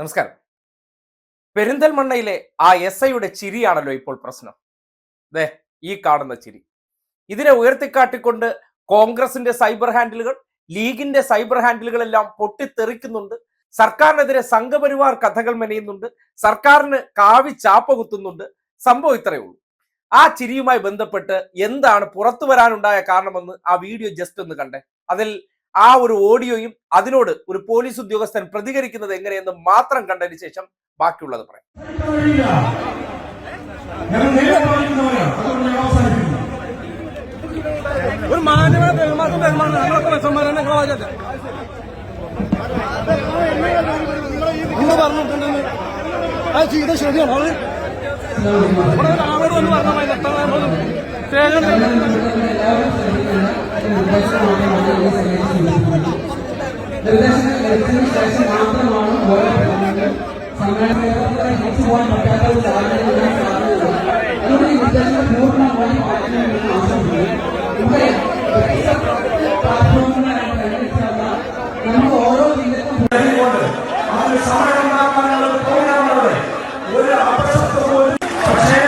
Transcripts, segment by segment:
നമസ്കാരം. പെരിന്തൽമണ്ണയിലെ ആ എസ് ഐയുടെ ചിരിയാണല്ലോ ഇപ്പോൾ പ്രശ്നം. ദേ ഈ കാണുന്ന ചിരി. ഇതിനെ ഉയർത്തിക്കാട്ടിക്കൊണ്ട് കോൺഗ്രസിന്റെ സൈബർ ഹാൻഡിലുകൾ ലീഗിന്റെ സൈബർ ഹാൻഡിലുകളെല്ലാം പൊട്ടിത്തെറിക്കുന്നുണ്ട്. സർക്കാരിനെതിരെ സംഘപരിവാർ കഥകൾ മെനയുന്നുണ്ട്. സർക്കാരിന് കാവി ചാപ്പ കുത്തുന്നുണ്ട്. സംഭവം ഇത്രയേ ഉള്ളൂ. ആ ചിരിയുമായി ബന്ധപ്പെട്ട് എന്താണ് പുറത്തു വരാനുണ്ടായ കാരണമെന്ന് ആ വീഡിയോ ജസ്റ്റ് ഒന്ന് കണ്ടേ. അതിൽ ആ ഒരു ഓഡിയോയും അതിനോട് ഒരു പോലീസ് ഉദ്യോഗസ്ഥൻ പ്രതികരിക്കുന്നത് എങ്ങനെയെന്ന് മാത്രം കണ്ടതിന് ശേഷം ബാക്കിയുള്ളത് പറയാം. ഒരു ആ ശരിയാണ് നിർദ്ദേശങ്ങൾ ലഭിച്ചതിന് ശേഷം മാത്രമാണ് ഓരോ പ്രവർത്തനങ്ങൾ സമ്മേളനത്തിൽ തിരിച്ചു പോകാൻ പറ്റാത്ത ഒരു സാഹചര്യം അതുകൊണ്ട് ഈ നിർദ്ദേശങ്ങൾ പൂർണമായി മാറ്റണമെന്ന് ആവശ്യപ്പെടുന്നു ഇവിടെ പ്ലാറ്റ്ഫോമുകളായിട്ട് കണ്ടുപിടിച്ചാൽ നമുക്ക് ഓരോ ജില്ലക്കും അതുകൊണ്ട് അതിന് സമയമുണ്ടാക്കാനുള്ള ഒരു പ്രോഗ്രാമുള്ളത് ഒരു അപശബ്ദം പോലും പക്ഷേ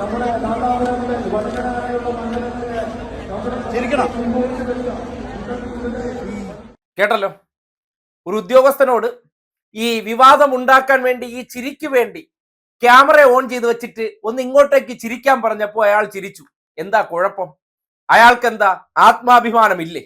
നമ്മുടെ മണ്ഡലത്തിലെ കേട്ടല്ലോ? ഒരു ഉദ്യോഗസ്ഥനോട് ഈ വിവാദം ഉണ്ടാക്കാൻ വേണ്ടി ഈ ചിരിക്ക് വേണ്ടി ക്യാമറ ഓൺ ചെയ്ത് വെച്ചിട്ട് ഒന്ന് ഇങ്ങോട്ടേക്ക് ചിരിക്കാൻ പറഞ്ഞപ്പോൾ അയാൾ ചിരിച്ചു. എന്താ കുഴപ്പം? അയാൾക്ക് എന്താ ആത്മാഭിമാനമില്ലേ?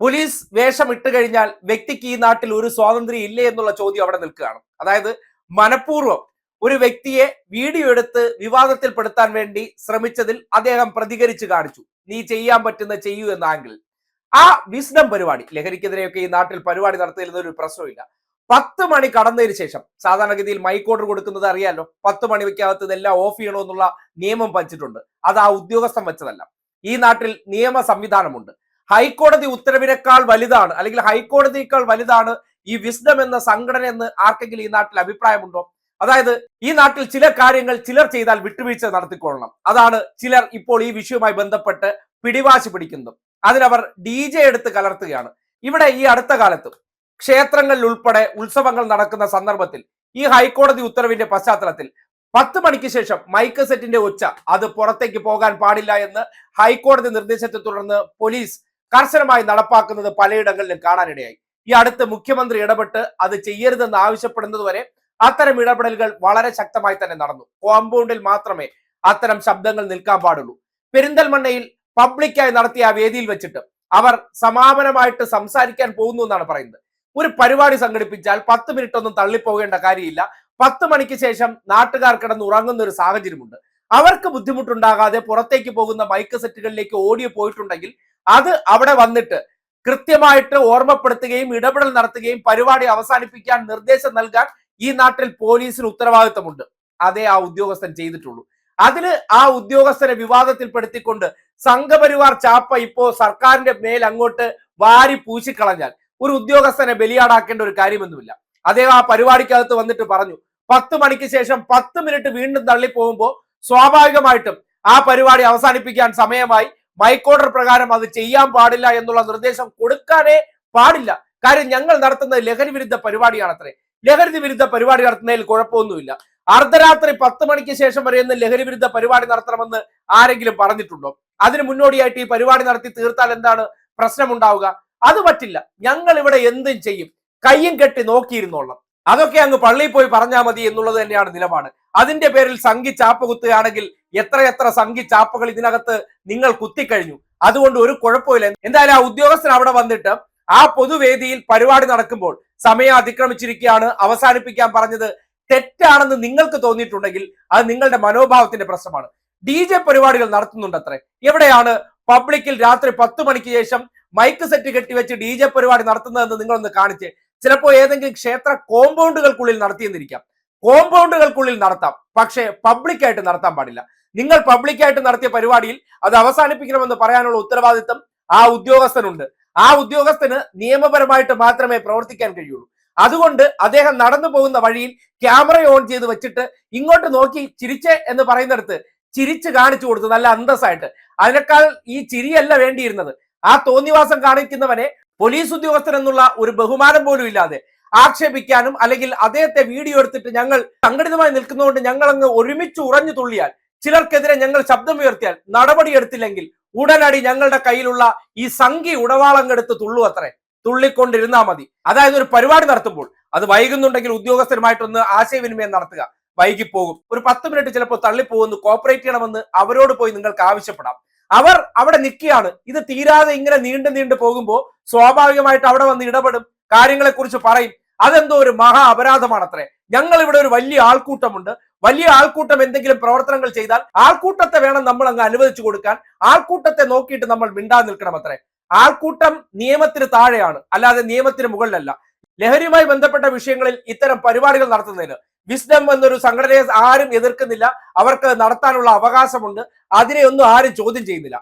പോലീസ് വേഷം ഇട്ട് കഴിഞ്ഞാൽ വ്യക്തിക്ക് ഈ നാട്ടിൽ ഒരു സ്വാതന്ത്ര്യം ഇല്ലേ എന്നുള്ള ചോദ്യം അവിടെ നിൽക്കുകയാണ്. അതായത് മനഃപൂർവം ഒരു വ്യക്തിയെ വീഡിയോ എടുത്ത് വിവാദത്തിൽപ്പെടുത്താൻ വേണ്ടി ശ്രമിച്ചതിൽ അദ്ദേഹം പ്രതികരിച്ചു കാണിച്ചു. നീ ചെയ്യാൻ പറ്റുന്ന ചെയ്യൂ എന്ന ആംഗിൾ ആ വിസ്ഡം പരിപാടി ലഹരിക്കെതിരെയൊക്കെ ഈ നാട്ടിൽ പരിപാടി നടത്തിയിരുന്ന ഒരു പ്രശ്നമില്ല പത്ത് മണി കടന്നതിന് ശേഷം സാധാരണഗതിയിൽ മൈക്ക് ഓർഡർ കൊടുക്കുന്നത് അറിയാലോ? പത്ത് മണിക്കകത്ത് ഇതെല്ലാം ഓഫ് ചെയ്യണമെന്നുള്ള നിയമം വച്ചിട്ടുണ്ട് അത് ആ ഉദ്യോഗസ്ഥൻ വെച്ചതല്ല. ഈ നാട്ടിൽ നിയമ സംവിധാനമുണ്ട്. ഹൈക്കോടതി ഉത്തരവിനേക്കാൾ വലുതാണ് അല്ലെങ്കിൽ ഹൈക്കോടതിയേക്കാൾ വലുതാണ് ഈ വിസ്ഡം എന്ന സംഘടന എന്ന് ആർക്കെങ്കിലും ഈ നാട്ടിൽ അഭിപ്രായമുണ്ടോ? അതായത് ഈ നാട്ടിൽ ചില കാര്യങ്ങൾ ചിലർ ചെയ്താൽ വിട്ടുവീഴ്ച നടത്തിക്കൊള്ളണം. അതാണ് ചിലർ ഇപ്പോൾ ഈ വിഷയവുമായി ബന്ധപ്പെട്ട് പിടിവാശി പിടിക്കുന്നത്. അതിനവർ ഡി ജെ എടുത്ത് കലർത്തുകയാണ്. ഇവിടെ ഈ അടുത്ത കാലത്ത് ക്ഷേത്രങ്ങളിൽ ഉൾപ്പെടെ ഉത്സവങ്ങൾ നടക്കുന്ന സന്ദർഭത്തിൽ ഈ ഹൈക്കോടതി ഉത്തരവിന്റെ പശ്ചാത്തലത്തിൽ പത്ത് മണിക്ക് ശേഷം മൈക്ക് സെറ്റിന്റെ ഒച്ച അത് പുറത്തേക്ക് പോകാൻ പാടില്ല എന്ന് ഹൈക്കോടതി നിർദ്ദേശത്തെ തുടർന്ന് പോലീസ് കർശനമായി നടപ്പാക്കുന്നത് പലയിടങ്ങളിലും കാണാനിടയായി. ഈ അടുത്ത് മുഖ്യമന്ത്രി ഇടപെട്ട് അത് ചെയ്യരുതെന്ന് ആവശ്യപ്പെടുന്നത് വരെ അത്തരം ഇടപെടലുകൾ വളരെ ശക്തമായി തന്നെ നടന്നു. കോമ്പൗണ്ടിൽ മാത്രമേ അത്തരം ശബ്ദങ്ങൾ നിൽക്കാൻ പാടുള്ളൂ. പെരിന്തൽമണ്ണയിൽ പബ്ലിക്കായി നടത്തിയ ആ വേദിയിൽ വെച്ചിട്ട് അവർ സമാപനമായിട്ട് സംസാരിക്കാൻ പോകുന്നു എന്നാണ് പറയുന്നത്. ഒരു പരിപാടി സംഘടിപ്പിച്ചാൽ പത്ത് മിനിറ്റ് ഒന്നും തള്ളിപ്പോകേണ്ട കാര്യമില്ല. പത്ത് മണിക്ക് ശേഷം നാട്ടുകാർ കിടന്ന് ഉറങ്ങുന്ന ഒരു സാഹചര്യമുണ്ട്. അവർക്ക് ബുദ്ധിമുട്ടുണ്ടാകാതെ പുറത്തേക്ക് പോകുന്ന മൈക്ക് സെറ്റുകളിലേക്ക് ഓടി പോയിട്ടുണ്ടെങ്കിൽ അത് അവിടെ വന്നിട്ട് കൃത്യമായിട്ട് ഓർമ്മപ്പെടുത്തുകയും ഇടപെടൽ നടത്തുകയും പരിപാടി അവസാനിപ്പിക്കാൻ നിർദ്ദേശം നൽകാൻ ഈ നാട്ടിൽ പോലീസിന് ഉത്തരവാദിത്തമുണ്ട്. അതേ ആ ഉദ്യോഗസ്ഥൻ ചെയ്തിട്ടുള്ളൂ. അതിൽ ആ ഉദ്യോഗസ്ഥനെ വിവാദത്തിൽപ്പെടുത്തിക്കൊണ്ട് സംഘപരിവാർ ചാപ്പ ഇപ്പോ സർക്കാരിന്റെ മേൽ അങ്ങോട്ട് വാരി പൂശിക്കളഞ്ഞാൽ ഒരു ഉദ്യോഗസ്ഥനെ ബലിയാടാക്കേണ്ട ഒരു കാര്യമൊന്നുമില്ല. അദ്ദേഹം ആ പരിപാടിക്കകത്ത് വന്നിട്ട് പറഞ്ഞു പത്ത് മണിക്ക് ശേഷം പത്ത് മിനിറ്റ് വീണ്ടും തള്ളിപ്പോകുമ്പോൾ സ്വാഭാവികമായിട്ടും ആ പരിപാടി അവസാനിപ്പിക്കാൻ സമയമായി. മൈക്ക് ഓർഡർ പ്രകാരം അത് ചെയ്യാൻ പാടില്ല എന്നുള്ള നിർദ്ദേശം കൊടുക്കാനേ പാടില്ല. കാര്യം ഞങ്ങൾ നടത്തുന്നത് ലഹരി വിരുദ്ധ പരിപാടിയാണത്രേ. ലഹരി വിരുദ്ധ പരിപാടി നടത്തുന്നതിൽ കുഴപ്പമൊന്നുമില്ല. അർദ്ധരാത്രി പത്ത് മണിക്ക് ശേഷം വരെ ഒന്ന് ലഹരി വിരുദ്ധ പരിപാടി നടത്തണമെന്ന് ആരെങ്കിലും പറഞ്ഞിട്ടുണ്ടോ? അതിന് മുന്നോടിയായിട്ട് ഈ പരിപാടി നടത്തി തീർത്താൽ എന്താണ് പ്രശ്നമുണ്ടാവുക? അത് പറ്റില്ല. ഞങ്ങൾ ഇവിടെ എന്തും ചെയ്യും. കയ്യും കെട്ടി നോക്കിയിരുന്നോളാം അതൊക്കെ അങ്ങ് പള്ളിയിൽ പോയി പറഞ്ഞാൽ മതി എന്നുള്ളത് തന്നെയാണ് നിലപാട്. അതിന്റെ പേരിൽ സംഘി ചാപ്പ് കുത്തുകയാണെങ്കിൽ എത്രയെത്ര സംഘി ചാപ്പകൾ ഇതിനകത്ത് നിങ്ങൾ കുത്തിക്കഴിഞ്ഞു. അതുകൊണ്ട് ഒരു കുഴപ്പമില്ല. എന്തായാലും ആ ഉദ്യോഗസ്ഥൻ അവിടെ വന്നിട്ട് ആ പൊതുവേദിയിൽ പരിപാടി നടക്കുമ്പോൾ സമയം അതിക്രമിച്ചിരിക്കുകയാണ്. അവസാനിപ്പിക്കാൻ പറഞ്ഞത് തെറ്റാണെന്ന് നിങ്ങൾക്ക് തോന്നിയിട്ടുണ്ടെങ്കിൽ അത് നിങ്ങളുടെ മനോഭാവത്തിന്റെ പ്രശ്നമാണ്. ഡി ജെ പരിപാടികൾ നടത്തുന്നുണ്ട് നടത്തുന്നുണ്ടത്രേ. എവിടെയാണ്? പബ്ലിക്കിൽ രാത്രി പത്ത് മണിക്ക് ശേഷം മൈക്ക് സെറ്റ് കെട്ടിവെച്ച് ഡി ജെ പരിപാടി നടത്തുന്നതെന്ന് നിങ്ങളൊന്ന് കാണിച്ച് ചിലപ്പോൾ ഏതെങ്കിലും ക്ഷേത്ര കോമ്പൗണ്ടുകൾക്കുള്ളിൽ നടത്തിയെന്നിരിക്കാം. കോമ്പൗണ്ടുകൾക്കുള്ളിൽ നടത്താം. പക്ഷേ പബ്ലിക്കായിട്ട് നടത്താൻ പാടില്ല. നിങ്ങൾ പബ്ലിക്കായിട്ട് നടത്തിയ പരിപാടിയിൽ അത് അവസാനിപ്പിക്കണമെന്ന് പറയാനുള്ള ഉത്തരവാദിത്തം ആ ഉദ്യോഗസ്ഥനുണ്ട്. ആ ഉദ്യോഗസ്ഥന് നിയമപരമായിട്ട് മാത്രമേ പ്രവർത്തിക്കാൻ കഴിയുള്ളൂ. അതുകൊണ്ട് അദ്ദേഹം നടന്നു പോകുന്ന വഴിയിൽ ക്യാമറ ഓൺ ചെയ്ത് വെച്ചിട്ട് ഇങ്ങോട്ട് നോക്കി ചിരിച്ചേ എന്ന് പറയുന്നിടത്ത് ചിരിച്ച് കാണിച്ചു കൊടുത്തു നല്ല അന്തസ്സായിട്ട്. അതിനേക്കാൾ ഈ ചിരിയല്ല വേണ്ടിയിരുന്നത്. ആ തോന്നിവാസം കാണിക്കുന്നവനെ പോലീസ് ഉദ്യോഗസ്ഥൻ എന്നുള്ള ഒരു ബഹുമാനം പോലും ഇല്ലാതെ ആക്ഷേപിക്കാനും അല്ലെങ്കിൽ അദ്ദേഹത്തെ വീഡിയോ എടുത്തിട്ട് ഞങ്ങൾ സംഘടിതമായി നിൽക്കുന്നതുകൊണ്ട് ഞങ്ങൾ അങ്ങ് ഒരുമിച്ച് ഉറഞ്ഞു തുള്ളിയാൽ ചിലർക്കെതിരെ ഞങ്ങൾ ശബ്ദമുയർത്തിയാൽ നടപടിയെടുത്തില്ലെങ്കിൽ ഉടനടി ഞങ്ങളുടെ കയ്യിലുള്ള ഈ സംഖ്യ ഉടവാളം കെടുത്ത് തുള്ളു അത്രേ തുള്ളിക്കൊണ്ടിരുന്നാ മതി. അതായത് ഒരു പരിപാടി നടത്തുമ്പോൾ അത് വൈകുന്നുണ്ടെങ്കിൽ ഉദ്യോഗസ്ഥരുമായിട്ടൊന്ന് ആശയവിനിമയം നടത്തുക. പോകും ഒരു പത്ത് മിനിറ്റ് ചിലപ്പോൾ തള്ളിപ്പോകുന്നു കോപ്പറേറ്റ് ചെയ്യണമെന്ന് അവരോട് പോയി നിങ്ങൾക്ക് ആവശ്യപ്പെടാം. അവർ അവിടെ നിൽക്കുകയാണ്. ഇത് തീരാതെ ഇങ്ങനെ നീണ്ടു നീണ്ടു പോകുമ്പോൾ സ്വാഭാവികമായിട്ട് അവിടെ വന്ന് ഇടപെടും. കാര്യങ്ങളെക്കുറിച്ച് പറയും. അതെന്തോ ഒരു മഹാ അപരാധമാണത്രേ. ഞങ്ങൾ ഇവിടെ ഒരു വലിയ ആൾക്കൂട്ടമുണ്ട്. വലിയ ആൾക്കൂട്ടം എന്തെങ്കിലും പ്രവർത്തനങ്ങൾ ചെയ്താൽ ആൾക്കൂട്ടത്തെ വേണം നമ്മൾ അങ്ങ് അനുവദിച്ചു കൊടുക്കാൻ. ആൾക്കൂട്ടത്തെ നോക്കിയിട്ട് നമ്മൾ മിണ്ടാതെ നിൽക്കണം അത്രേ ആൾക്കൂട്ടം നിയമത്തിന് താഴെയാണ്. അല്ലാതെ നിയമത്തിന് മുകളിലല്ല. ലഹരിയുമായി ബന്ധപ്പെട്ട വിഷയങ്ങളിൽ ഇത്തരം പരിപാടികൾ നടത്തുന്നതിന് വിസ്ഡം എന്നൊരു സംഘടനയെ ആരും എതിർക്കുന്നില്ല. അവർക്ക് നടത്താനുള്ള അവകാശമുണ്ട്. അതിനെ ഒന്നും ആരും ചോദ്യം ചെയ്യുന്നില്ല.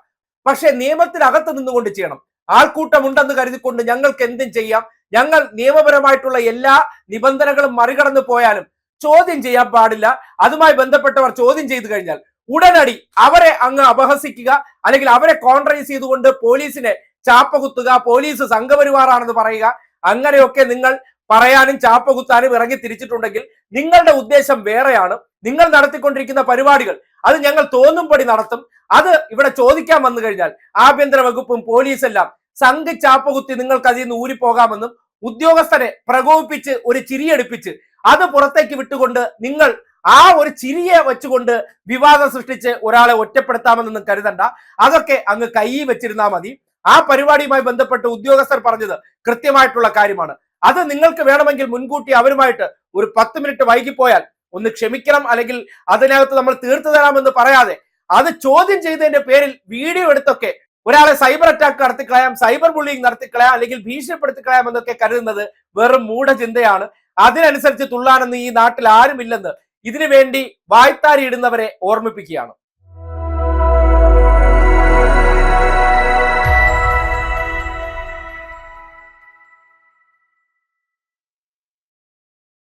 പക്ഷെ നിയമത്തിനകത്ത് നിന്നുകൊണ്ട് ചെയ്യണം. ആൾക്കൂട്ടം ഉണ്ടെന്ന് കരുതിക്കൊണ്ട് ഞങ്ങൾക്ക് എന്തും ചെയ്യാം. ഞങ്ങൾ നിയമപരമായിട്ടുള്ള എല്ലാ നിബന്ധനകളും മറികടന്നു പോയാലും ചോദ്യം ചെയ്യാൻ പാടില്ല. അതുമായി ബന്ധപ്പെട്ടവർ ചോദ്യം ചെയ്തു കഴിഞ്ഞാൽ ഉടനടി അവരെ അങ്ങ് അപഹസിക്കുക അല്ലെങ്കിൽ അവരെ കോൺട്രൈസ് ചെയ്തുകൊണ്ട് പോലീസിനെ ചാപ്പകുത്തുക പോലീസ് സംഘപരിവാറാണെന്ന് പറയുക. അങ്ങനെയൊക്കെ നിങ്ങൾ പറയാനും ചാപ്പകുത്താനും ഇറങ്ങി തിരിച്ചിട്ടുണ്ടെങ്കിൽ നിങ്ങളുടെ ഉദ്ദേശം വേറെയാണ്. നിങ്ങൾ നടത്തിക്കൊണ്ടിരിക്കുന്ന പരിപാടികൾ അത് ഞങ്ങൾ തോന്നുംപടി നടത്തും. അത് ഇവിടെ ചോദിക്കാൻ വന്നു കഴിഞ്ഞാൽ ആഭ്യന്തര വകുപ്പും പോലീസെല്ലാം സംഘ ചാപ്പ കുത്തി നിങ്ങൾക്ക് അതിൽ നിന്ന് ഊരിപ്പോകാമെന്നും ഉദ്യോഗസ്ഥരെ പ്രകോപിപ്പിച്ച് ഒരു ചിരിയടുപ്പിച്ച് അത് പുറത്തേക്ക് വിട്ടുകൊണ്ട് നിങ്ങൾ ആ ഒരു ചിരിയെ വെച്ചുകൊണ്ട് വിവാദം സൃഷ്ടിച്ച് ഒരാളെ ഒറ്റപ്പെടുത്താമെന്നൊന്നും കരുതണ്ട. അതൊക്കെ അങ്ങ് കൈ വെച്ചിരുന്നാൽ മതി. ആ പരിപാടിയുമായി ബന്ധപ്പെട്ട് ഉദ്യോഗസ്ഥർ പറഞ്ഞത് കൃത്യമായിട്ടുള്ള കാര്യമാണ്. അത് നിങ്ങൾക്ക് വേണമെങ്കിൽ മുൻകൂട്ടി അവരുമായിട്ട് ഒരു പത്ത് മിനിറ്റ് വൈകിപ്പോയാൽ ഒന്ന് ക്ഷമിക്കണം അല്ലെങ്കിൽ അതിനകത്ത് നമ്മൾ തീർത്തു തരാമെന്ന് പറയാതെ അത് ചോദ്യം ചെയ്തതിന്റെ പേരിൽ വീഡിയോ എടുത്തൊക്കെ ഒരാളെ സൈബർ അറ്റാക്ക് നടത്തിക്കളയാം സൈബർ ബുള്ളിങ് നടത്തിക്കളയാം അല്ലെങ്കിൽ ഭീഷണിപ്പെടുത്തിക്കളയാം എന്നൊക്കെ കരുതുന്നത് വെറും മൂഢചിന്തയാണ്. അതിനനുസരിച്ച് തുള്ളാനൊന്നും ഈ നാട്ടിൽ ആരുമില്ലെന്ന് ഇതിനു വേണ്ടി വായ്ത്താരി ഇടുന്നവരെ ഓർമ്മിപ്പിക്കുകയാണ്.